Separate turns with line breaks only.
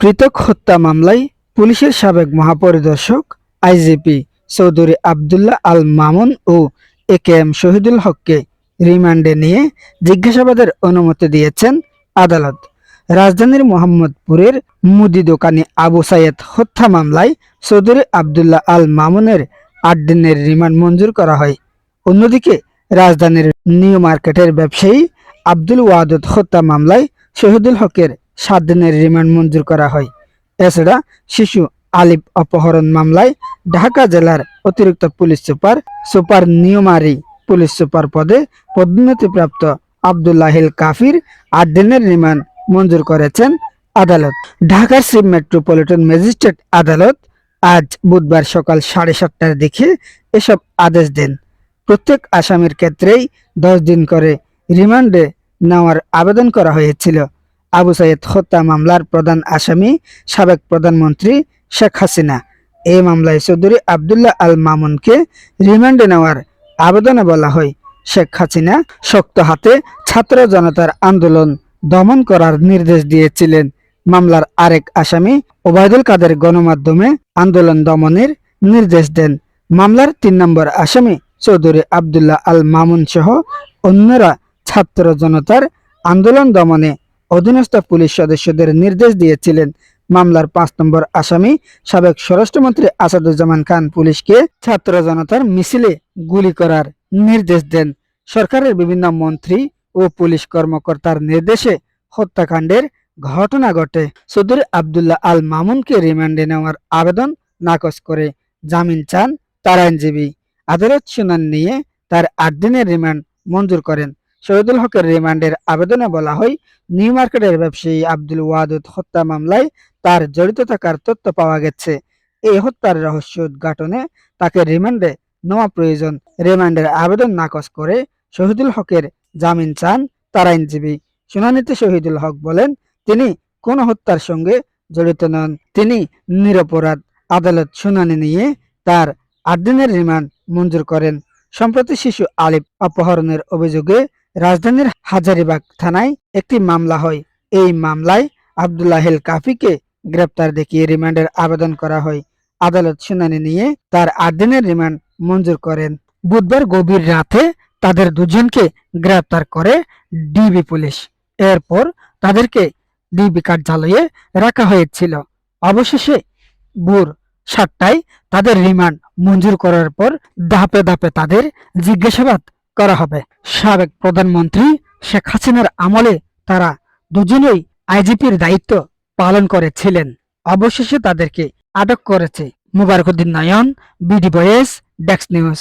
পৃথক হত্যা মামলায় পুলিশের সাবেক মহাপরিদর্শক আইজিপি চৌধুরী আবদুল্লাহ আল মামুন ও এ কে এম শহীদুল হককে রিমান্ডে নিয়ে জিজ্ঞাসাবাদের অনুমতি দিয়েছেন আদালত। রাজধানীর মোহাম্মদপুরের মুদি দোকানি আবু সাইয়েদ হত্যা মামলায় চৌধুরী আবদুল্লাহ আল মামুনের আট দিনের রিমান্ড মঞ্জুর করা হয়। অন্যদিকে রাজধানীর নিউ মার্কেটের ব্যবসায়ী আব্দুল ওয়াদুদ হত্যা মামলায় শহীদুল হকের সাত দিনের রিমান্ড মঞ্জুর করা হয়। এছাড়া শিশু আলিফ অপহরণ মামলায় ঢাকা জেলার অতিরিক্ত পুলিশ সুপার সুপার নিয়মারি পুলিশ সুপার পদে পদোন্নতিপ্রাপ্ত আবদুল্লাহিল কাফির আট দিনের রিমান্ড মঞ্জুর করেছেন আদালত। ঢাকার সিভ মেট্রোপলিটন ম্যাজিস্ট্রেট আদালত আজ বুধবার সকাল সাড়ে সাতটার দিকে এসব আদেশ দেন। প্রত্যেক আসামির ক্ষেত্রেই দশ দিন করে রিমান্ডে নেওয়ার আবেদন করা হয়েছিল। আবু সাইদ হত্যা মামলার প্রধান আসামি, সাবেক প্রধানমন্ত্রী শেখ হাসিনা। এই মামলায় চৌধুরী আবদুল্লাহ আল মামুনকে রিমান্ডে নেওয়ার আবেদনে বলা হয়, শেখ হাসিনা শক্ত হাতে ছাত্র জনতার আন্দোলন দমন করার নির্দেশ দিয়েছিলেন। মামলার আরেক আসামি ওবায়দুল কাদের গণমাধ্যমে আন্দোলন দমনের নির্দেশ দেন। মামলার তিন নম্বর আসামি চৌধুরী আবদুল্লাহ আল মামুন সহ অন্যরা ছাত্র জনতার আন্দোলন দমনে অধীনস্থ পুলিশ সদস্যদের নির্দেশ দিয়েছিলেন মামলার পাঁচ নম্বর আসামি সাবেক স্বরাষ্ট্রমন্ত্রী আসাদুজ্জামান খান পুলিশকে ছাত্র জনতার মিছিলে গুলি করার নির্দেশ দেন। সরকারের বিভিন্ন মন্ত্রী ও পুলিশ কর্মকর্তার নির্দেশে হত্যাকাণ্ডের ঘটনা ঘটে। চৌধুরী আবদুল্লাহ আল মামুনকে রিমান্ডে নেওয়ার আবেদন নাকচ করে জামিন চান তার আইনজীবী। আদালত শুনানি নিয়ে তার আট দিনের রিমান্ড মঞ্জুর করেন। শহীদুল হকের রিমান্ডের আবেদনে বলা হয়, নিউ মার্কেটের ব্যবসায়ী আব্দুল ওয়াদুদ হত্যা মামলায় তার জড়িত থাকার তথ্য পাওয়া গেছে। এই হত্যার রহস্য উদ্ঘাটনে তাকে রিমান্ডে নেওয়া প্রয়োজন। রিমান্ডের আবেদন নাকচ করে শহীদুল হকের জামিন চান তার আইনজীবী। শুনানিতে শহীদুল হক বলেন, তিনি কোন হত্যার সঙ্গে জড়িত নন। তিনি নিরপরাধ আদালত শুনানি নিয়ে তার আট দিনের রিমান্ড মঞ্জুর করেন। সম্প্রতি শিশু আলিফ অপহরণের অভিযোগে রাজধানীর হাজারিবাগ থানায় একটি মামলা হয়। এই মামলায় আবদুল্লাহিল কাফিকে গ্রেপ্তার দেখিয়ে রিমান্ডের আবেদন করা হয়। আদালত শুনানি নিয়ে তার আট দিনের রিমান্ড মঞ্জুর করেন। বুধবার গভীর রাতে তাদের দুজনকে গ্রেপ্তার করে ডিবি পুলিশ। এরপর তাদেরকে ডিবি কার্যালয়ে রাখা হয়েছিল। অবশেষে ভোর সাতটায় তাদের রিমান্ড মঞ্জুর করার পর ধাপে ধাপে তাদের জিজ্ঞাসাবাদ করা হবে। সাবেক প্রধানমন্ত্রী শেখ হাসিনার আমলে তারা দুজনেই আইজিপির দায়িত্ব পালন করেছিলেন। অবশেষে তাদেরকে আটক করেছে মুবারকুদ্দিন নয়ন বিডি বয়েস ডেক্স নিউজ।